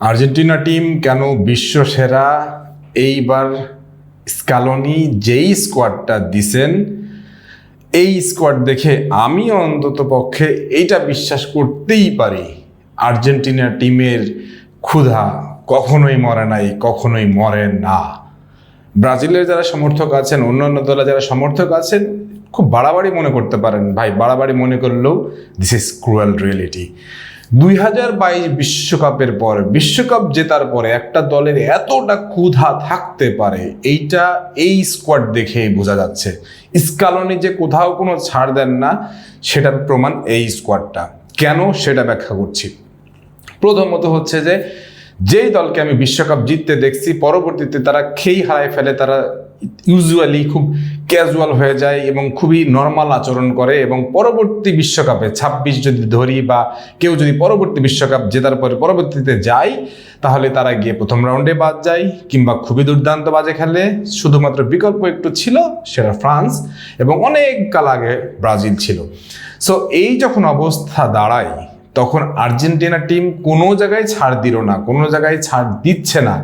Argentina team কেন বিশ্ব সেরা এইবার স্কালনি যেই স্কোয়াডটা দিছেন, এই স্কোয়াড দেখে আমি অন্তত পক্ষে এইটা বিশ্বাস করতেই পারি, আর্জেন্টিনা টিমের ক্ষুধা কখনোই মরে নাই, কখনোই মরে না। ব্রাজিলের যারা সমর্থক আছেন, অন্যান্য দলে যারা সমর্থক আছেন, খুব বাড়াবাড়ি মনে করতে পারেন। ভাই, বাড়াবাড়ি মনে করলেও দিস ইজ ক্রুয়াল রিয়েলিটি দুই হাজার বাইশ বিশ্বকাপের পর, বিশ্বকাপ জেতার পরে একটা দলের এতটা ক্ষুধা থাকতে পারে, এইটা এই স্কোয়াড দেখেই বোঝা যাচ্ছে। স্কালনি যে কোথাও কোনো ছাড় দেন না, সেটার প্রমাণ এই স্কোয়াডটা কেন সেটা ব্যাখ্যা করছি? প্রথমত হচ্ছে যে, যেই দলকে আমি বিশ্বকাপ জিততে দেখছি, পরবর্তীতে তারা খেই হারায় ফেলে, তারা ইউজুয়ালি খুব ক্যাজুয়াল হয়ে যায় এবং খুবই নর্মাল আচরণ করে এবং পরবর্তী বিশ্বকাপে ছাব্বিশ যদি ধরি বা কেউ যদি পরবর্তী বিশ্বকাপ জেতার পরে পরবর্তীতে যায়, তাহলে তারা গিয়ে প্রথম রাউন্ডে বাদ যায় কিংবা খুবই দুর্দান্ত বাজে খেলে। শুধুমাত্র বিকল্প একটু ছিল সেটা ফ্রান্স এবং অনেক কাল আগে ব্রাজিল ছিল। সো এই যখন অবস্থা দাঁড়ায় তখন আর্জেন্টিনা টিম কোনো জায়গায় ছাড় দিল না, কোনো জায়গায় ছাড় দিচ্ছে না।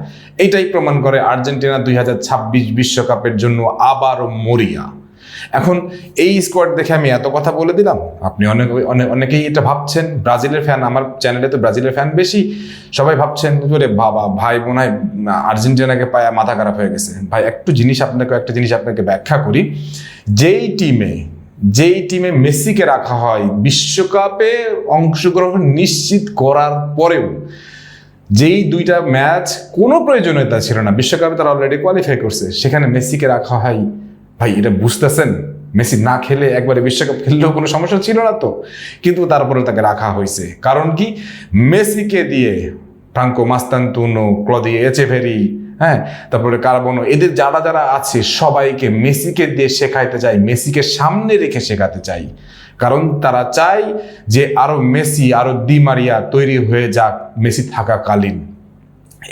এটাই প্রমাণ করে আর্জেন্টিনা দুই হাজার ছাব্বিশ বিশ্বকাপের জন্য আবারও মরিয়া। এখন এই স্কোয়াড দেখে আমি এত কথা বলে দিলাম। আপনি অনেক অনেক, অনেকেই এটা ভাবছেন। ব্রাজিলের ফ্যান আমার চ্যানেলে তো ব্রাজিলের ফ্যান বেশি। সবাই ভাবছেন যে বাবা, ভাই বোন আর্জেন্টিনাকে পায়া মাথা খারাপ হয়ে গেছে। ভাই, একটু জিনিস আপনাকে, একটা জিনিস আপনাকে ব্যাখ্যা করি। যেই টিমে যেই টিমে মেসিকে রাখা হয়, বিশ্বকাপে অংশগ্রহণ নিশ্চিত করার পরেও যেই দুইটা ম্যাচ কোনো প্রয়োজনীয়তা ছিল না, বিশ্বকাপে তারা অলরেডি কোয়ালিফাই করছে, সেখানে মেসিকে রাখা হয়। ভাই, এটা বুঝতেছেন? মেসি না খেলে একবারে বিশ্বকাপ খেললেও কোনো সমস্যা ছিল না তো। কিন্তু তারপরে তাকে রাখা হয়েছে। কারণ কি? মেসিকে দিয়ে ফ্রাঙ্কো মাস্তান্তুনো ক্লদি এচেভেরি হ্যাঁ তারপরে কার্বনো এদের যারা যারা আছে সবাইকে মেসিকে দিয়ে শেখাইতে চাই, মেসিকে সামনে রেখে শেখাতে চাই। কারণ তারা চায় যে আরও মেসি, আরও দি মারিয়া তৈরি হয়ে যাক মেসি থাকাকালীন।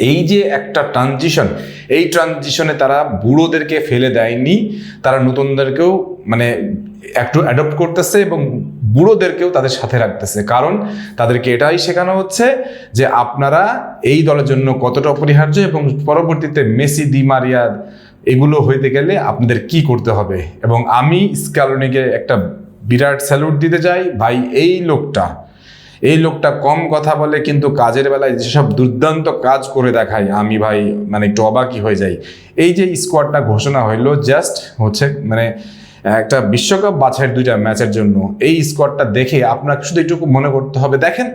এই যে একটা ট্রানজিশন এই ট্রানজিশনে তারা বুড়োদেরকে ফেলে দেয়নি, তারা নতুনদেরকেও মানে একটু অ্যাডপ্ট করতেছে এবং বুড়োদেরকেও তাদের সাথে রাখতেছে। কারণ তাদেরকে এটাই শেখানো হচ্ছে যে আপনারা এই দলের জন্য কতটা অপরিহার্য এবং পরবর্তীতে মেসি, দি মারিয়া এগুলো হইতে গেলে আপনাদের কি করতে হবে? এবং আমি স্ক্যালোনিকে একটা বিরাট স্যালুট দিতে চাই, ভাই, এই লোকটা এই লোকটা কম কথা বলে কিন্তু কাজের বেলায় যেসব দুর্দান্ত কাজ করে দেখায়, আমি ভাই মানে একটু অবাকই হয়ে যাই। এই যে স্কোয়াডটা ঘোষণা হইল, জাস্ট হচ্ছে মানে একটা বিশ্বকাপ বাছাইয়ের দুইটা ম্যাচের জন্য এই স্কোয়াডটা দেখে আপনাকে শুধু একটু মনে করতে হবে। দেখেন,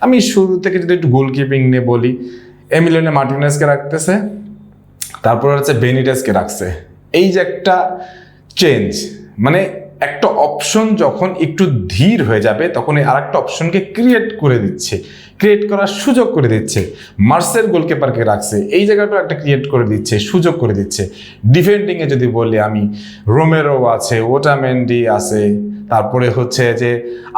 আমি শুরু থেকে যদি একটু গোলকিপিং নিয়ে বলি, এমিলিয়নে মার্টিনেসকে রাখতেছে, তারপর হচ্ছে বেনিটেসকে রাখছে। এই যে একটা চেঞ্জ মানে একটা অপশন যখন একটু ধীর হয়ে যাবে, তখন এই আরেকটা অপশনকে ক্রিয়েট করে দিচ্ছে। ক্রিয়েট করার সুযোগ করে দিচ্ছে। মার্সেল গোলকিপারকে রাখছে। এই জায়গাটা একটা ক্রিয়েট করে দিচ্ছে, সুযোগ করে দিচ্ছে। ডিফেন্ডিংয়ে যদি বলি আমি রোমেরো আছে ওটামেন্ডি আছে, তারপরে হচ্ছে যে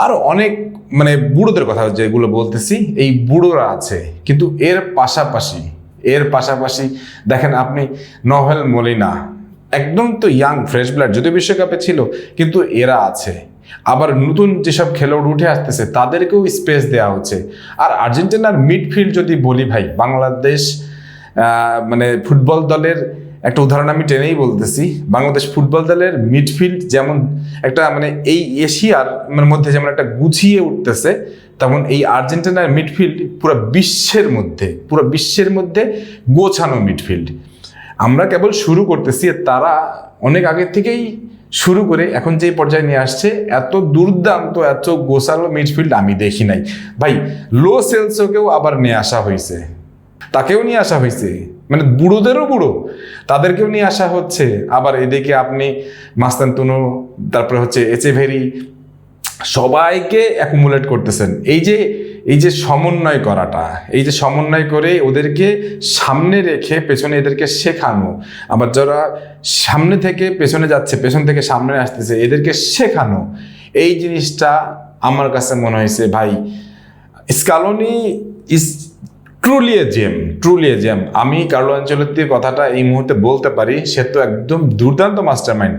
আরও অনেক মানে বুড়োদের কথা যেগুলো বলতেছি, এই বুড়োরা আছে। কিন্তু এর পাশাপাশি এর পাশাপাশি দেখেন আপনি নভেল মলিনা একদম তো ইয়াং ফ্রেশ ব্লাড যদিও বিশ্বকাপে ছিল, কিন্তু এরা আছে। আবার নতুন যেসব খেলোয়াড় উঠে আসতেছে, তাদেরকেও স্পেস দেওয়া হচ্ছে। আর আর্জেন্টিনার মিডফিল্ড যদি বলি ভাই, বাংলাদেশ মানে ফুটবল দলের একটা উদাহরণ আমি টেনেই বলতেছি, বাংলাদেশ ফুটবল দলের মিডফিল্ড যেমন একটা মানে এই এশিয়ার মানে মধ্যে যেমন একটা গুছিয়ে উঠতেছে, তেমন এই আর্জেন্টিনার মিডফিল্ড পুরো বিশ্বের মধ্যে, পুরো বিশ্বের মধ্যে গোছানো মিডফিল্ড আমরা কেবল শুরু করতেছি তারা অনেক আগের থেকেই শুরু করে এখন যে পর্যায়ে নিয়ে আসছে, এত দুর্দান্ত, এত গোছালো মিডফিল্ড আমি দেখি নাই। ভাই লো সেলসকেও আবার নিয়ে আসা হয়েছে তাকেও নিয়ে আসা হয়েছে মানে বুড়োদেরও বুড়ো। তাদেরকেও নিয়ে আসা হচ্ছে। আবার এদিকে আপনি মাস্তান্তুনো তারপরে হচ্ছে এচেভেরি, সবাইকে অ্যাকুমুলেট করতেছেন। এই যে এই যে সমন্বয় করাটা, এই যে সমন্বয় করে ওদেরকে সামনে রেখে পেছনে এদেরকে শেখানো, আবার যারা সামনে থেকে পেছনে যাচ্ছে, পেছন থেকে সামনে আসতেছে, এদেরকে শেখানো, এই জিনিসটা আমার কাছে মনে হয়েছে, ভাই, Scaloni is truly a gem truly a gem আমি কার্লো আঞ্চলতির কথাটা এই মুহূর্তে বলতে পারি, সে তো একদম দুর্দান্ত মাস্টার মাইন্ড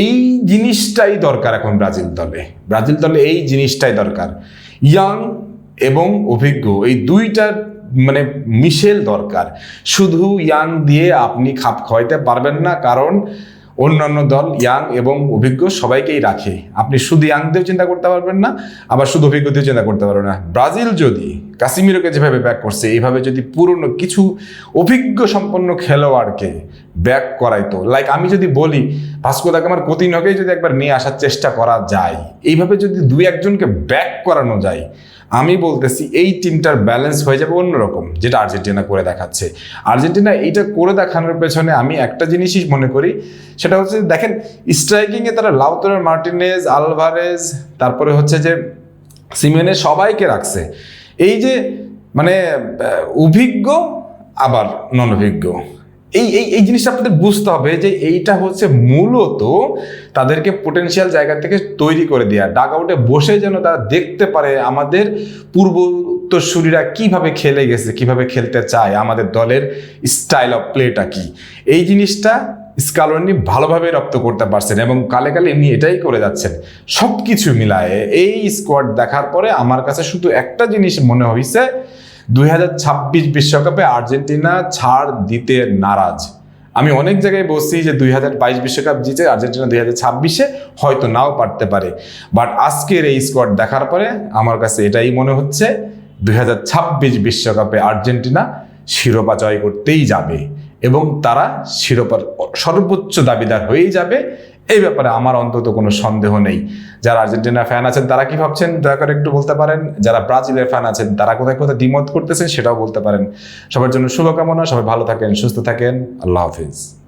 এই জিনিসটাই দরকার এখন ব্রাজিল দলে। ব্রাজিল দলে এই জিনিসটাই দরকার। ইয়াং এবং অভিজ্ঞ, এই দুইটা মানে মিশেল দরকার। শুধু ইয়াং দিয়ে আপনি খাপ খাওয়াইতে পারবেন না, কারণ অন্যান্য দল, ইয়াং এবং অভিজ্ঞ সবাইকেই রাখে। আপনি শুধু ইয়াং দিয়েও চিন্তা করতে পারবেন না, আবার শুধু অভিজ্ঞ দিয়েও চিন্তা করতে পারবেন না। ব্রাজিল যদি কাসিমিরোকে যেভাবে ব্যাক করছে, এইভাবে যদি পুরনো কিছু অভিজ্ঞ সম্পন্ন খেলোয়াড়কে ব্যাক করাইতো লাইক আমি যদি বলি, ভাস্কো আমার কোতিনকেই যদি একবার নিয়ে আসার চেষ্টা করা যায়, এইভাবে যদি দুই একজনকে ব্যাক করানো যায়, আমি বলতেছি এই টিমটার ব্যালেন্স হয়ে যাবে অন্যরকম, যেটা আর্জেন্টিনা করে দেখাচ্ছে। আর্জেন্টিনা এইটা করে দেখানোর পেছনে আমি একটা জিনিসই মনে করি সেটা হচ্ছে দেখেন স্ট্রাইকিংয়ে তারা লাউতরের মার্টিনেজ, আলভারেজ, তারপরে হচ্ছে যে সিমেনে সবাইকে রাখছে। এই যে মানে অভিজ্ঞ, আবার নন অভিজ্ঞ এই এই এই জিনিসটা আপনাদের বুঝতে হবে যে এইটা হচ্ছে মূলত তাদেরকে পোটেনশিয়াল জায়গা থেকে তৈরি করে দেওয়া ডাগ আউটে বসে যেন তারা দেখতে পারে আমাদের পূর্ব উত্তরসূরিরা কীভাবে খেলে গেছে, কীভাবে খেলতে চায়, আমাদের দলের স্টাইল অফ প্লেটা কি। এই জিনিসটা স্কালনি ভালোভাবে রপ্ত করতে পারছেন এবং কালে কালে এমনি এটাই করে যাচ্ছেন। সব কিছু মিলায়ে এই স্কোয়াড দেখার পরে আমার কাছে শুধু একটা জিনিস মনে হয়েছে দুই হাজার ছাব্বিশ বিশ্বকাপে আর্জেন্টিনা ছাড় দিতে নারাজ। আমি অনেক জায়গায় বলছি যে দুই হাজার বাইশ বিশ্বকাপ জিতে আর্জেন্টিনা দুই হাজার ছাব্বিশে হয়তো নাও পারতে পারে। বাট আজকের এই স্কোয়াড দেখার পরে আমার কাছে এটাই মনে হচ্ছে, দুই হাজার ছাব্বিশ বিশ্বকাপে আর্জেন্টিনা শিরোপা জয় করতেই যাবে। এবং তারা শিরোপার সর্বোচ্চ দাবিদার হয়েই যাবে। এই ব্যাপারে আমার অন্তত কোনো সন্দেহ নেই। যারা আর্জেন্টিনা ফ্যান আছেন, তারা কি ভাবছেন? দয়া করে একটু বলতে পারেন। যারা ব্রাজিলের ফ্যান আছেন, তারা কোথায় কোথায় দ্বিমত করতেছেন, সেটাও বলতে পারেন। সবার জন্য শুভকামনা, সবাই ভালো থাকেন, সুস্থ থাকেন। আল্লাহ হাফিজ।